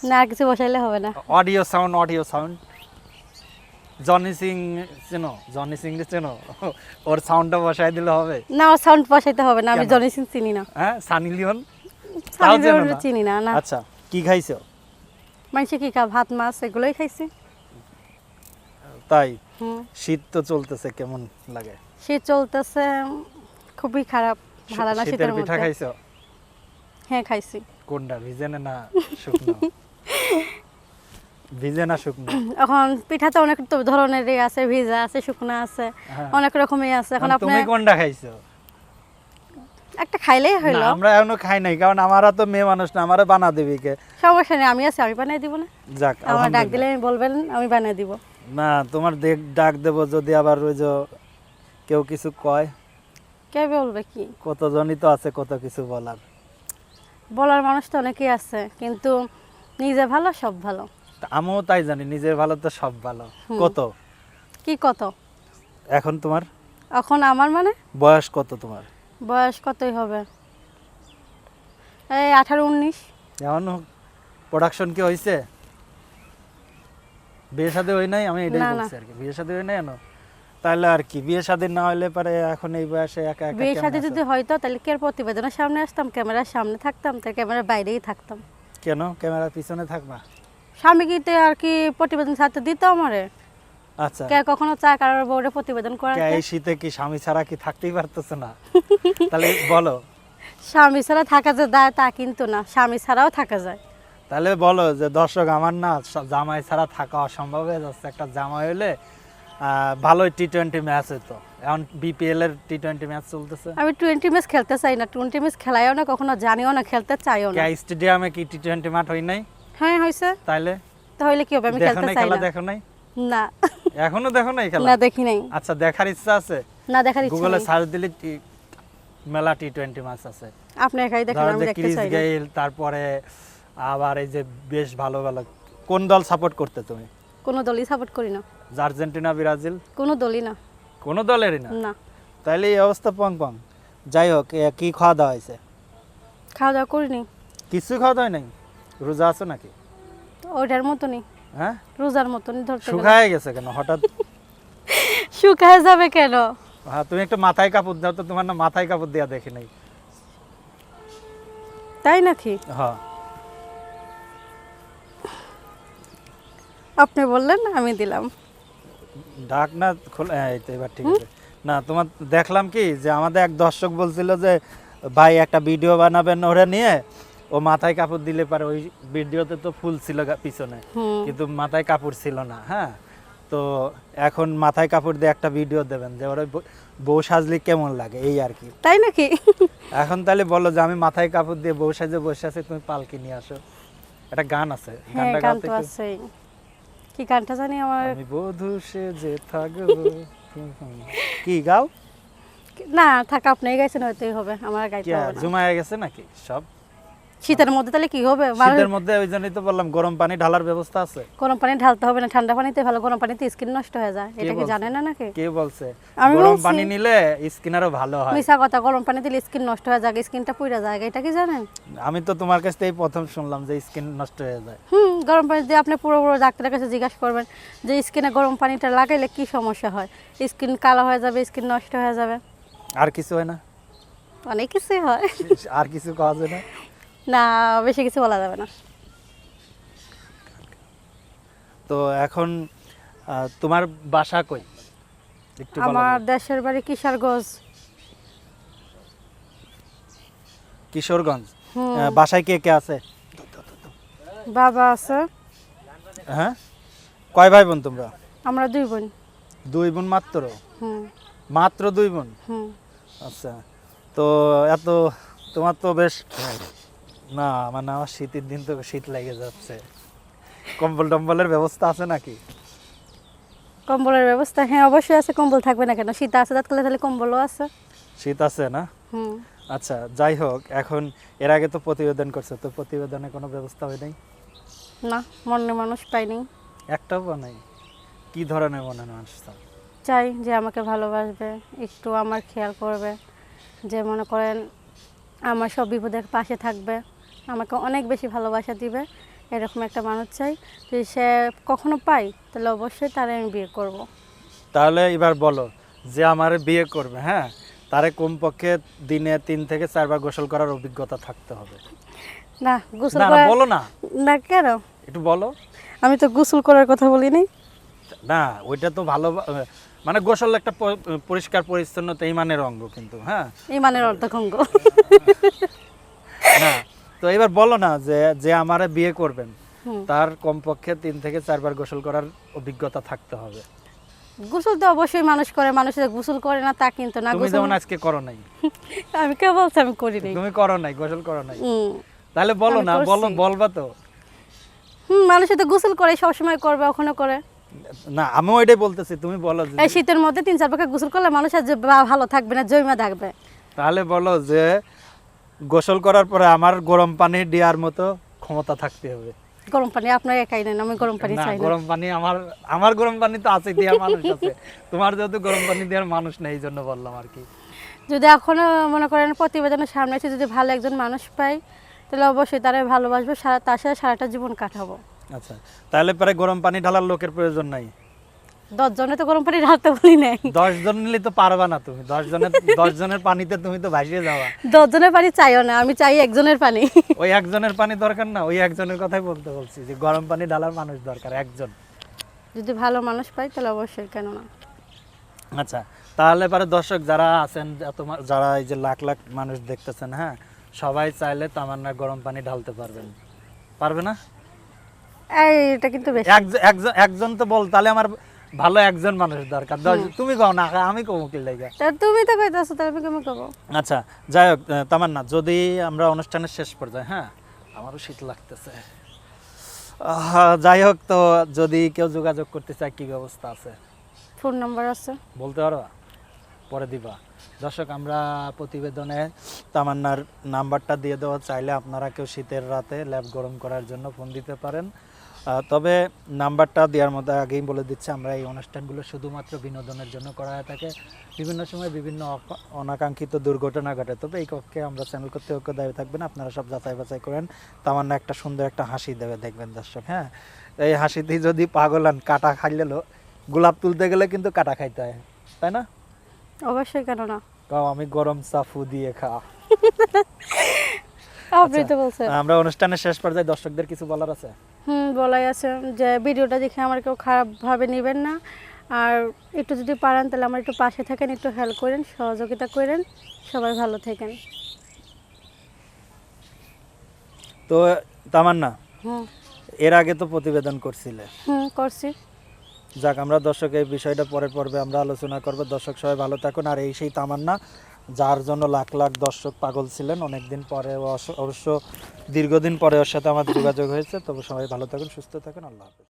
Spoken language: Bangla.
না কিছু বসাইলে হবে না। Audio sound audio sound Johnny Singh চেনো? জনি সিং চেনো? ওর সাউন্ডটা বসাই দিলে হবে। না আমার সাউন্ড বসাইতে হবে না আমি জনি সিং চিনি না। হ্যাঁ সানি লিওন সানি লিওন চিনি না? না আচ্ছা কি খাইছো? মানুষে কি খা ভাত মাছ এগুলোই খাইছি। তাই? হুম। শীত তো চলতেছে কেমন লাগে? শীত চলতেছে খুবই খারাপ ভালো না শীতের শীতের পিঠা খাইছো? হ্যাঁ খাইছি। কোনটা ভিজেনে না শুকনো? ভিজে না শুকনো? এখন পিঠা তো অনেক ধরনেরই আছে ভিজা আছে শুকনো আছে হ্যাঁ। অনেক রকমই আছে। এখন মানে আপনি তুমি কোনটা খাইছো? একটা খাইলেই আমরা এখনও খাই নাই কারণ আমারা তো মেয়ে মানুষ না আমারা বানা দেবি কে? সমস্যা নেই আমি আছি আমি বানিয়ে দিব না। যাক আমার ডাক দিলে বলবেন আমি বানিয়ে দিব। না তোমার দেখ ডাক দেব যদি আবার ওই যে কেউ কিছু কয়। কে বলবে কি? কতজনই তো আছে কত কিছু বলার। বলার মানুষ তো অনেকেই আছে কিন্তু নিজে ভালো সব ভালো। আমিও তাই জানি নিজের ভালো তো সব ভালো। কত? কি কত? এখন তোমার? এখন আমার মানে? বয়স কত তোমার? বয়স কতই হবে? এই আঠারো উনিশ। এখন প্রোডাকশন কি হয়েছে বিয়ে শাদী হই নাই? আমি এটাই। বলছি আর কি। বিয়ে শাদী হই নাই এনো তাহলে আর কি বিয়ে শাদী না হইলে পরে এখন এই বয়সে একা একা বিয়ের সাথে? যদি হয়তো তাহলে কি আর প্রতিবেদনের সামনে আসতাম? ক্যামেরার সামনে থাকতাম তাই ক্যামেরার বাইরেই থাকতাম। কেন? ক্যামেরার পিছনে থাকবা? স্বামী গীতে আর কি প্রতিবেদন ছাড়তে দিত আমারে। আচ্ছা। কে কখনো চায় কারোর বোর্ডে প্রতিবেদন কে এই শীতে কি স্বামী ছাড়া কি থাকতেই পারতেছে না? তাহলে বলো। স্বামী ছাড়া থাকা যে দায় তা কিন্তু না স্বামী ছাড়াও থাকা যায়। তাহলে বলো যে দর্শক আমার না জামাই ছাড়া থাকা অসম্ভব হয়ে যাচ্ছে। একটা জামাই আহ, ভালোই টি টোয়েন্টি ম্যাচ হতো এখন বিপিএল এর টি টোয়েন্টি ম্যাচ চলতেছে। আমি টোয়েন্টি ম্যাচ খেলতে চাই না। টোয়েন্টি ম্যাচ খেলাইও না কখনো জানিও না খেলতে চাইও না। স্টেডিয়ামে কি টি টোয়েন্টি মাঠ হয় নাই? হ্যাঁ হয়েছে। তাইলে? তাহলে কি হবে? আমি খেলতে চাই খেলা না। দেখো নাই? না। এখনও দেখো নাই খেলা? না দেখি নাই। আচ্ছা দেখার ইচ্ছা আছে? না দেখার ইচ্ছা গুগলে সার্চ দিলে মেলা টি টোয়েন্টি ম্যাচ আছে। আপনি একাই দেখেন আমি দেখতে চাই না। গেইল তারপরে আবার এই যে বেশ ভালো ভালো কোন দল সাপোর্ট করতে তুমি? কোন দলই সাপোর্ট করি না। Argentina Brazil? কোনো দলই না। কোনো দলেরই না? না। তাইলে এই অবস্থা পং পং। যাই হোক কি খাওয়া দাওয়া হয়েছে? খাওয়া দাওয়া করিনি। কিছু খাওয়া দাওয়া নাই? রোজা আছে নাকি? ওইটার মতনই। হ্যাঁ? রোজার মতনই ধরতে শুকায় গেছে কেন? হঠাৎ? শুকায় যাবে কেন? হ্যাঁ তুমি একটু মাথায় কাপড় দাও তো তোমার না মাথায় কাপড় দেওয়া দেখি নাই। তাই নাকি? হ্যাঁ। আপনি বললেন আমি দিলাম। ডাক না খোলা হ্যাঁ এবার ঠিক আছে। না তোমার দেখলাম কি যে আমাদের এক দর্শক বলছিল যে ভাই একটা ভিডিও বানাবেন ওরা নিয়ে ও মাথায় কাপড় দিলে পারে ওই ভিডিওতে তো ফুল ছিল পিছনে। কিন্তু মাথায় কাপড় ছিল না হ্যাঁ? তো এখন মাথায় কাপড় দিয়ে একটা ভিডিও দেবেন যে ওরা বউ সাজলে কেমন লাগে এই আর কি। তাই নাকি? এখন তাহলে বলো যে আমি মাথায় কাপড় দিয়ে বউ সাজে বসে আছি তুমি পালকি নিয়ে আসো। একটা গান আছে হ্যাঁ গানটা গান তো আছেই। কি গানটা জানি আমার? আমি বধু সে যে থাকব। কি গাও? না থাক আপনি গাইছেন হয়তোই হবে। আমার গাইতে হবে না। জুমায় গেছে নাকি? সব? শীতের মধ্যে তাহলে কি হবে? শীতের মধ্যে ওই জন্যই তো বললাম গরম পানি ঢালার ব্যবস্থা আছে। গরম পানি ঢালতে হবে না ঠান্ডা পানিতে ভালো গরম পানিতে স্কিন নষ্ট হয়ে যায়। এটা কি? জানেন না নাকি? কে বলছে? গরম পানি নিলে স্কিন আরও ভালো হয়। মিশা কথা গরম পানি দিলে স্কিন নষ্ট হয়ে যায় স্কিনটা পুড়ে যায় এটা কি জানেন? আমি তো তোমার কাছ থেকেই প্রথম শুনলাম যে স্কিন নষ্ট হয়ে যায়। হুম গরম পানি দিয়ে আপনি পুরো পুরো ডাক্তারের কাছে জিজ্ঞাসা করবেন যে স্কিনে গরম পানিটা লাগাইলে কি সমস্যা হয়? স্কিন কালো হয়ে যাবে স্কিন নষ্ট হয়ে যাবে। আর কিছু হয় না? অনেক কিছুই হয়। আর কিছু খাওয়া যায় না? না বেশি কিছু বলা যাবে না। তো এখন তোমার বাসা কই? একটু আমার দেশের বাড়ি কিশোরগঞ্জ। কিশোরগঞ্জ? বাসায় কে কে আছে? বাবা আছে। হ্যাঁ? কয় ভাই বোন তোমরা? আমরা দুই বোন। দুই বোন মাত্র? হুম। মাত্র দুই বোন? হুম। আচ্ছা। তো এত তোমার তো বেশ না মানে আমার শীতের দিন তো শীত লেগে যাচ্ছে। কম্বল টম্বলের ব্যবস্থা আছে নাকি? কম্বলের ব্যবস্থা হ্যাঁ অবশ্যই আছে কম্বল থাকবে না কেন? শীত আছে তাৎকালে তাহলে কম্বলও আছে। শীত আছে না? হুম। আচ্ছা যাই হোক এখন এর আগে তো প্রতিবেদন করছে তো প্রতিবেদনে কোনো ব্যবস্থা হয় নাই? না মনে মানুষ পাইনি একটাও বানাই কি ধরনের মনে মানুষ চাও? চাই যে আমাকে ভালোবাসবে একটু আমার খেয়াল করবে যে মনে করেন আমার সব বিপদের পাশে থাকবে। আমাকে অনেক বেশি ভালোবাসা দিবে এরকম একটা মানুষ চাই। যদি সে কখনো পাই তাহলে অবশ্যই তারে আমি বিয়ে করব। তাহলে এবার বলো যে আমার বিয়ে করবে হ্যাঁ? তারে কমপক্ষে দিনে তিন থেকে চারবার গোসল করার অভিজ্ঞতা থাকতে হবে? না গোসল না না, করার বলো না। না কেন? একটু বলো। আমি তো গোসল করার কথা বলিনি। না ওইটা তো ভালো মানে গোসল একটা প- পরিষ্কার পরিচ্ছন্নতা ইমানের অঙ্গ কিন্তু হ্যাঁ? এই মানের অর্ধভঙ্গ না তো এবার বলো না যে যে আমারে বিয়ে করবেন তার কমপক্ষে তিন থেকে চারবার গোসল করার অভিজ্ঞতা থাকতে হবে। গোসল তো অবশ্যই মানুষ করে মানুষ গোসল করে না তা কিন্তু না তুমি যেমন আজকে করো নাই। আমি কে বলছি আমি করিনি তুমি করো নাই গোসল করো নাই। তাহলে বলো না বলো বলবা তো। হুম মানুষ তো গোসল করে সবসময় করবে ওখানে করে। না আমি এটাই বলতেছি তুমি বলো যে- এই শীতের মধ্যে তিন চার পাকে গোসল করলে মানুষের যে বা- ভালো থাকবে না জৈমা থাকবে। তাহলে বলো যে গোসল করার পরে আমার গরম পানি দেওয়ার মতো ক্ষমতা থাকতে হবে। গরম পানি আপনার একাই নেন আমি গরম পানি চাই গরম পানি আমার আমার গরম পানি তো আছে দেওয়ার মানুষ আছে। তোমার যেহেতু গরম পানি দেওয়ার মানুষ নেই এই জন্য বললাম আর কি। যদি এখনও মনে করেন প্রতিবেদনের সামনে এসে যদি ভালো একজন মানুষ পাই তাহলে অবশ্যই তারা ভালোবাসবো সারা তার সাথে সারাটা জীবন কাটাবো। আচ্ছা তাহলে পরে গরম পানি ঢালার লোকের প্রয়োজন নাই। দশ জনে তো গরম পানি ঢালতে বলি নাই। দশ জন নিলে তো পারবা না তুমি। দশ জনের দশ জনের পানিতে তুমি তো ভাসিয়ে দশ জনের পানি চাইও না আমি চাই একজনের পানি। ওই একজনের পানি দরকার না ওই একজনের কথাই বলতে বলছি যে গরম পানি ঢালার মানুষ দরকার একজন। যদি ভালো মানুষ পাই তাহলে অবশ্যই কেন না আচ্ছা তাহলে পরে দর্শক যারা আছেন যারা এই যে লাখ লাখ মানুষ দেখতেছেন হ্যাঁ সবাই চাইলে তামান্না গরম পানি ঢালতে পারবেন। পারবে না? এই এটা কিন্তু একজন তো বল তাহলে আমার ভালো একজন মানুষ দরকার। তুমি কও না আমি কব কি লাগে? তুমি তো কইতাছো তাহলে আমি কেমন কব আচ্ছা যাই হোক তোমার না যদি আমরা অনুষ্ঠানের শেষ পর্যায়ে হ্যাঁ? আমারও শীত লাগতেছে। আহ, যাই হোক তো যদি কেউ যোগাযোগ করতে চায় কি ব্যবস্থা আছে? ফোন নাম্বার আছে। বলতে পারো পরে দিবা। দর্শক, আমরা প্রতিবেদনে তামান্নার নাম্বারটা দিয়ে দেওয়া, চাইলে আপনারা কেউ শীতের রাতে ল্যাব গরম করার জন্য ফোন দিতে পারেন। তবে নাম্বারটা দেওয়ার মধ্যে আগেই বলে দিচ্ছি, আমরা এই অনুষ্ঠানগুলো শুধুমাত্র বিনোদনের জন্য করা হয়ে থাকে। বিভিন্ন সময় বিভিন্ন অনাকাঙ্ক্ষিত দুর্ঘটনা ঘটে, তবে এই কক্ষে আমরা চ্যানেল কর্তৃপক্ষ দায়ী থাকবেন। আপনারা সব যাচাই বাছাই করেন। তামান্না একটা সুন্দর একটা হাসি দেবে, দেখবেন দর্শক হ্যাঁ? এই হাসিতেই যদি পাগলান কাটা খাইলেও গোলাপ তুলতে গেলে কিন্তু কাটা খাইতে হয়, তাই না? অবশ্যই কেন না। কাও আমি গরম চাফু দিয়ে খা। আপনি তো বলছেন। আমরা অনুষ্ঠানের শেষ পর্যায়ে দর্শকদের কিছু বলার আছে? হুম বলাই আছে যে ভিডিওটা দেখে আমার কেউ খারাপভাবে নেবেন না। আর একটু যদি পারেন তাহলে আমার একটু পাশে থাকেন একটু হেল্প করেন সহযোগিতা করেন। সবাই ভালো থাকেন। তো তামান্না হুম। এর আগে তো প্রতিবেদন করছিলে। হুম করছি। যাক, আমরা দর্শক, এই বিষয়টা পরের পর্বে আমরা আলোচনা করব। দর্শক, সবাই ভালো থাকুন। আর এই সেই তামান্না, যার জন্য লাখ লাখ দর্শক পাগল ছিলেন, অনেকদিন পরে অবশ্য দীর্ঘদিন পরে ওর সাথে আমার যোগাযোগ হয়েছে। তবু সবাই ভালো থাকুন, সুস্থ থাকুন। আল্লাহ হাফেজ।